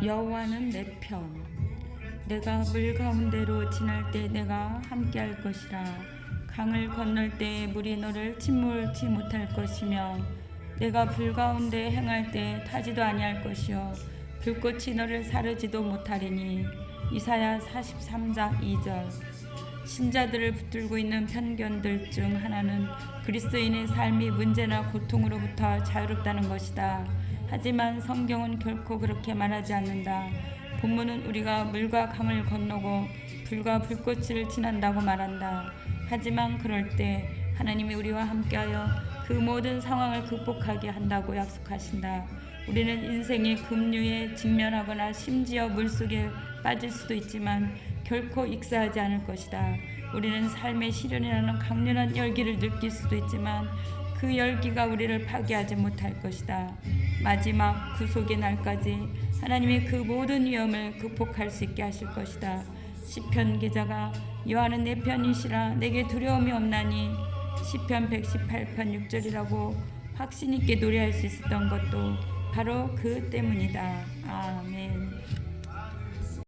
여호와는 내 편. 내가 물 가운데로 지날 때 내가 함께할 것이라. 강을 건널 때 물이 너를 침몰치 못할 것이며 내가 불 가운데 행할 때 타지도 아니할 것이요 불꽃이 너를 사르지도 못하리니 이사야 43장 2절 신자들을 붙들고 있는 편견들 중 하나는 그리스도인의 삶이 문제나 고통으로부터 자유롭다는 것이다. 하지만 성경은 결코 그렇게 말하지 않는다. 본문은 우리가 물과 강을 건너고 불과 불꽃을 지난다고 말한다. 하지만 그럴 때 하나님이 우리와 함께하여 그 모든 상황을 극복하게 한다고 약속하신다. 우리는 인생의 급류에 직면하거나 심지어 물속에 빠질 수도 있지만 결코 익사하지 않을 것이다. 우리는 삶의 시련이라는 강렬한 열기를 느낄 수도 있지만 그 열기가 우리를 파괴하지 못할 것이다. 마지막 구속의 날까지 하나님의 그 모든 위험을 극복할 수 있게 하실 것이다. 시편 기자가 여호와는 내 편이시라 내게 두려움이 없나니 시편 118편 6절이라고 확신 있게 노래할 수 있었던 것도 바로 그 때문이다. 아멘.